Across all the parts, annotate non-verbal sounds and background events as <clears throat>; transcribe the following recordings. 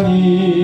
세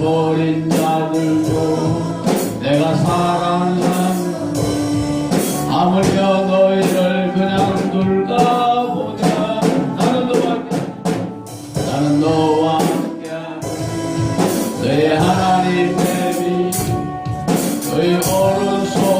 버린 자들도 내가 사랑하는 아무려 너희를 그냥 둘까 보자. 나는 너와 함께 나는 너와 함께 너의 하나님의 빛 너의 오른손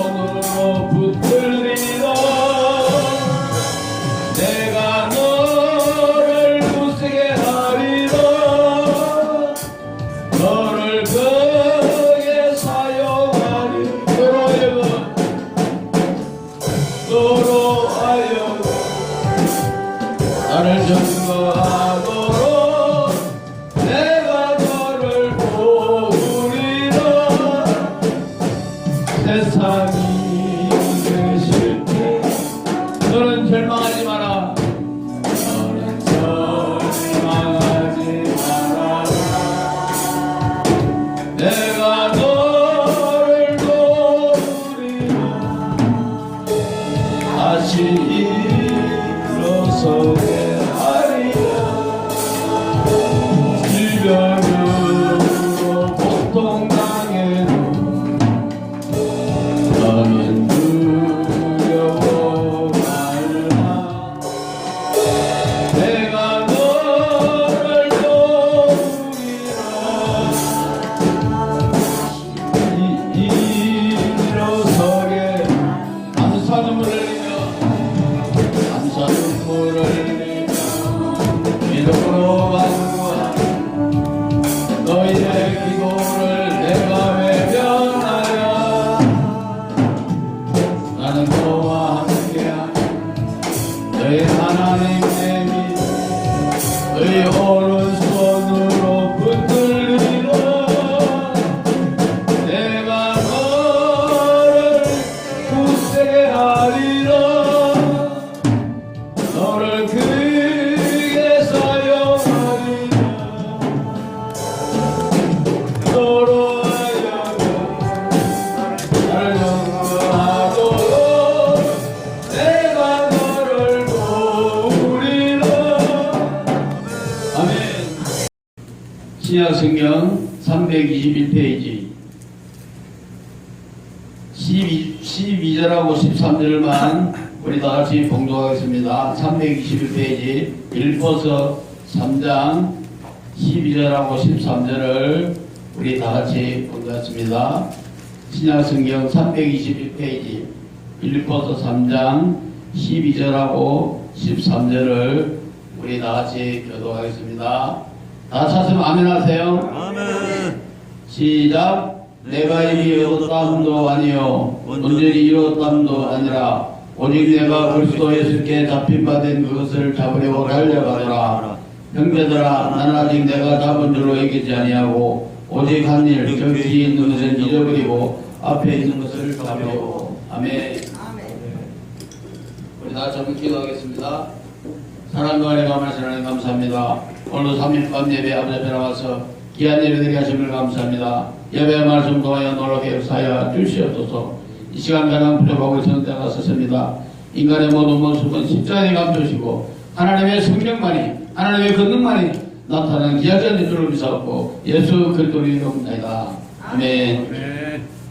너희 하나님 신약 성경 321페이지 12, 12절하고 13절만 우리 다 같이 봉독하겠습니다. 321페이지 1포서 3장 12절하고 13절을 우리 다 같이 봉독하겠습니다. 신약 성경 321페이지 1포서 3장 12절하고 13절을 우리 다 같이 교독하겠습니다. 다 찾으면 아멘 하세요. 아멘. 시작. 내가 이미 이뤘담도 아니요 온전히 이뤘담도 아니라 오직 내가 그리스도 예수께 잡힌 바 된 그것을 잡으려고 달려가더라 형제들아 나는 아직 내가 잡은 줄로 이기지 아니하고 오직 한일저 뒤에 있는 것을 잊어버리고 앞에 있는 것을 잡으려고 아멘 우리 다 같이 기도하겠습니다 사랑과 많으신 하나님 감사합니다. 오늘도 3일 밤 예배 아버지 앞에 나와서 귀한 예배 드리게 하심을 감사합니다. 예배 말씀 통하여 놀라게 역사하여 주시옵소서. 이 시간 가장 부족하고 있는 때가 섰습니다. 인간의 모든 모습은 십자가에 감추시고 하나님의 성령만이 하나님의 권능만이 나타나는 기약자인 줄을 믿사옵고 예수 그리스도의 이름입니다. 아멘. 아멘.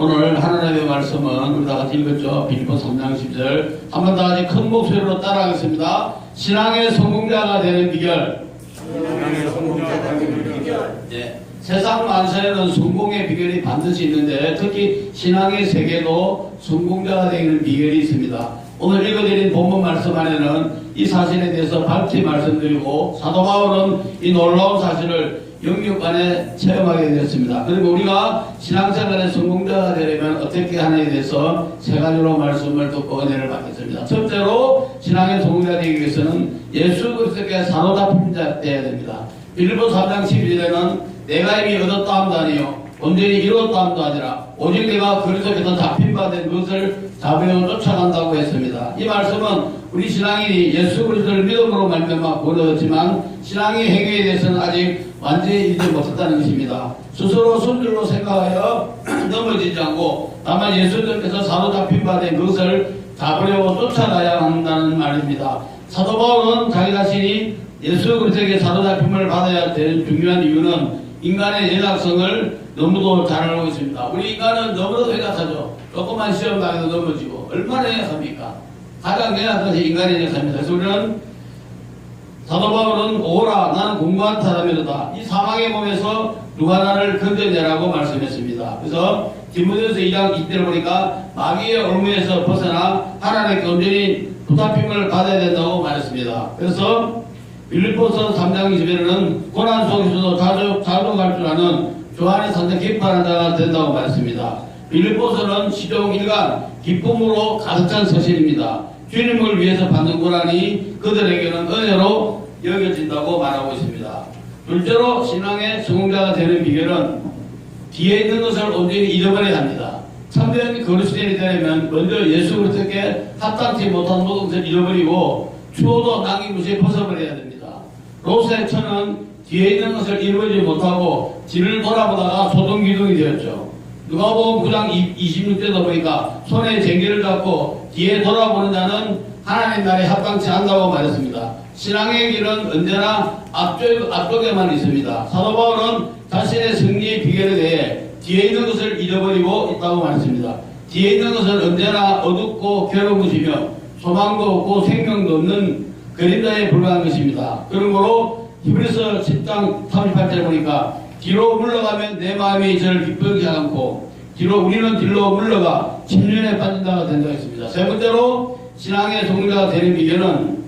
오늘 하나님의 말씀은 우리 다 같이 읽었죠. 빌보 3장 10절. 한번 다 같이 큰 목소리로 따라하겠습니다. 신앙의 성공자가 되는 비결. 신앙의 성공자가 되는 비결. 예. 세상 만사에는 성공의 비결이 반드시 있는데 특히 신앙의 세계도 성공자가 되는 비결이 있습니다. 오늘 읽어드린 본문 말씀 안에는 이 사실에 대해서 밝히 말씀드리고 사도 바울은 이 놀라운 사실을 영육간에 체험하게 되었습니다. 그리고 우리가 신앙생활의 성공자가 되려면 어떻게 하느냐에 대해서 세 가지로 말씀을 듣고 은혜를 받겠습니다. 첫째로 신앙의 성공자 되기 위해서는 예수 그리스도께 사로잡힌 자 되어야 됩니다. 빌보 3장 12절에는 내가 이미 얻었다 함도 아니요 온전히 이루었다 함도 아니라 오직 내가 그리스도께서 잡힌 바 된 것을 잡으려 쫓아간다고 했습니다. 이 말씀은 우리 신앙인이 예수 그리스도를 믿음으로 말미암아 구원얻었지만 신앙의 행위에 대해서는 아직 완전히 이르지 못했다는 것입니다. 스스로 순들로 생각하여 <clears throat> 넘어지지 않고 다만 예수님께서 사로잡힌 바된 것을 잡으려고 쫓아가야 한다는 말입니다. 사도 바울은 자기 자신이 예수 그리스도에게 사로잡힘을 받아야 되는 중요한 이유는 인간의 연약성을 너무도 잘 알고 있습니다. 우리 인간은 너무도 연약하죠. 조금만 시험 당해도 넘어지고 얼마나 연약합니까? 가장 연약한 것이 인간의 연약합니다. 그래서 우리는 사도 바울은 오라 나는 공부한 사람이로다. 이 사망의 몸에서 누가 나를 건져내라고 말씀했습니다. 그래서 디모데서 2장 2절을 보니까 마귀의 올무에서 벗어나 하나님께 온전히 부탁힘을 받아야 된다고 말했습니다. 그래서 빌립보서 3장 20절에는 고난 속에서도 자주 자족할 줄 아는 조안이 산다 기뻐하는 자가 된다고 말했습니다. 빌립보서는 시종 일간 기쁨으로 가득 찬 서신입니다. 주님을 위해서 받는 고난이 그들에게는 은혜로 여겨진다고 말하고 있습니다. 둘째로 신앙의 성공자가 되는 비결은 뒤에 있는 것을 온전히 잃어버려야 합니다. 참된 그리스도인이 되려면 먼저 예수 그리스도께 합당치 못한 모든 것을 잃어버리고 추호도 남김없이 벗어버려야 됩니다. 롯의 처는 뒤에 있는 것을 잃어버리지 못하고 뒤를 돌아보다가 소동기둥이 되었죠. 누가복음 9장 26절도 보니까 손에 쟁기를 잡고 뒤에 돌아보는 자는 하나님 나라에 합당치 않다고 말했습니다. 신앙의 길은 언제나 앞쪽, 앞쪽에만 있습니다. 사도 바울은 자신의 승리의 비결에 대해 뒤에 있는 것을 잃어버리고 있다고 말했습니다. 뒤에 있는 것은 언제나 어둡고 괴로운 것이며 소망도 없고 생명도 없는 그림자에 불과한 것입니다. 그러므로 히브리서 10장 38절 보니까 뒤로 물러가면 내 마음이 저를 기쁘게 않고 뒤로 우리는 뒤로 물러가 침륜에 빠진다가 된다고 했습니다. 세 번째로 신앙의 성자가 되는 비결은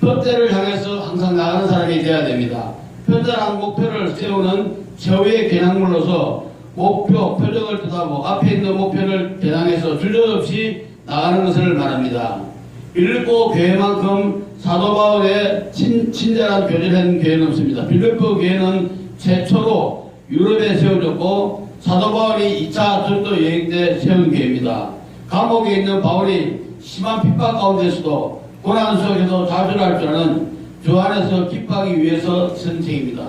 표대를 향해서 항상 나가는 사람이 되어야 됩니다. 표대란 목표를 세우는 최후의 겨냥물로서 목표, 표적을 뜻하고 앞에 있는 목표를 겨냥해서 주저없이 나가는 것을 말합니다. 빌립보 교회만큼 사도 바울의 친, 친절한 교제를 한 교회는 없습니다. 빌립보 교회는 최초로 유럽에 세워졌고 사도 바울이 2차 전도 여행 때 세운 교회입니다. 감옥에 있는 바울이 심한 핍박 가운데서도 고난 속에서 자주할 줄 아는 주 안에서 기뻐하기 위해서 선책입니다.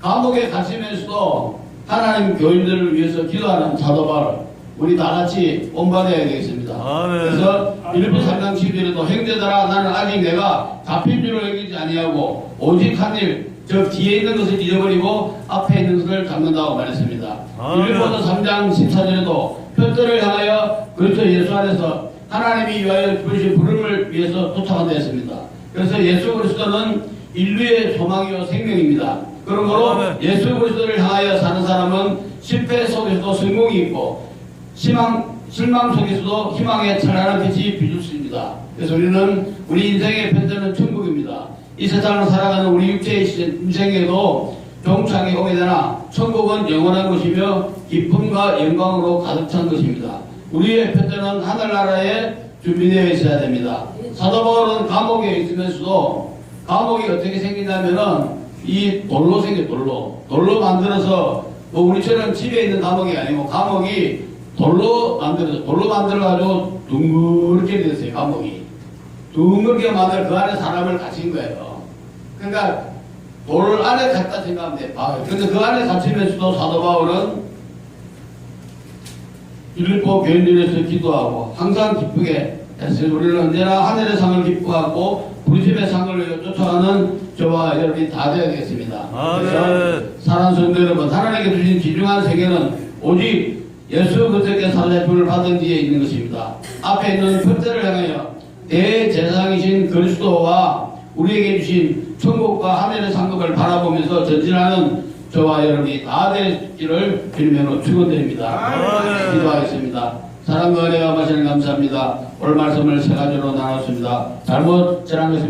감옥에 갇히면서도 하나님 교인들을 위해서 기도하는 사도 바울 우리 다 같이 본받아야 되겠습니다. 아멘. 그래서 일부 3장 10절에도 형제들아 나는 아직 내가 잡힌 줄을 여기지 아니하고 오직 한 일 저 뒤에 있는 것을 잃어버리고 앞에 있는 것을 잡는다고 말했습니다. 일부서 3장 14절에도 편들을 향하여 그리스도 예수 안에서 하나님이 위하여 부르신 부름을 위해서 도착한다 했습니다. 그래서 예수 그리스도는 인류의 소망이요 생명입니다. 그러므로 아멘. 예수 그리스도를 향하여 사는 사람은 실패 속에서도 성공이 있고 희망, 실망 속에서도 희망의 찬란한 빛이 비출 수 있습니다. 그래서 우리는 우리 인생의 편전은 천국입니다. 이 세상을 살아가는 우리 육체의 시- 인생에도 종착이 오게 되나 천국은 영원한 것이며 기쁨과 영광으로 가득 찬 것입니다. 우리의 편전은 하늘나라에 준비되어 있어야 됩니다. 사도 바울은 감옥에 있으면서도 감옥이 어떻게 생기냐면은 이 돌로 생겨 돌로 돌로 만들어서 뭐 우리처럼 집에 있는 감옥이 아니고 감옥이 돌로 만들어서 돌로 만들어 가지고 둥그렇게 됐어요 감옥이 둥그렇게 만들어 그 안에 사람을 갇힌 거예요. 그러니까 돌 안에 갇다 생각하면 돼. 아, 근데 그 안에 갇히면서도 사도 바울은 빌립보 교인들에서 기도하고 항상 기쁘게 했어요. 우리는 언제나 하늘의 상을 기뻐하고 부르심의 상을 위해 쫓아가는 저와 여러분이 다 되어야겠습니다. 아멘. 그래서 사랑하는 성도 여러분, 하나님께 주신 귀중한 세계는 오직 예수 그리스도께 사자품을 받은 뒤에 있는 것입니다. 앞에 있는 표대를 향하여 대제사장이신 그리스도와 우리에게 주신 천국과 하늘의 상급을 바라보면서 전진하는 저와 여러분이 다 되기를 빌면으로 축원드립니다. 아멘. 기도하겠습니다. 사랑과 은혜와 마시는 감사합니다. 오늘 말씀을 세 가지로 나눴습니다. 잘못 전한 것입니다.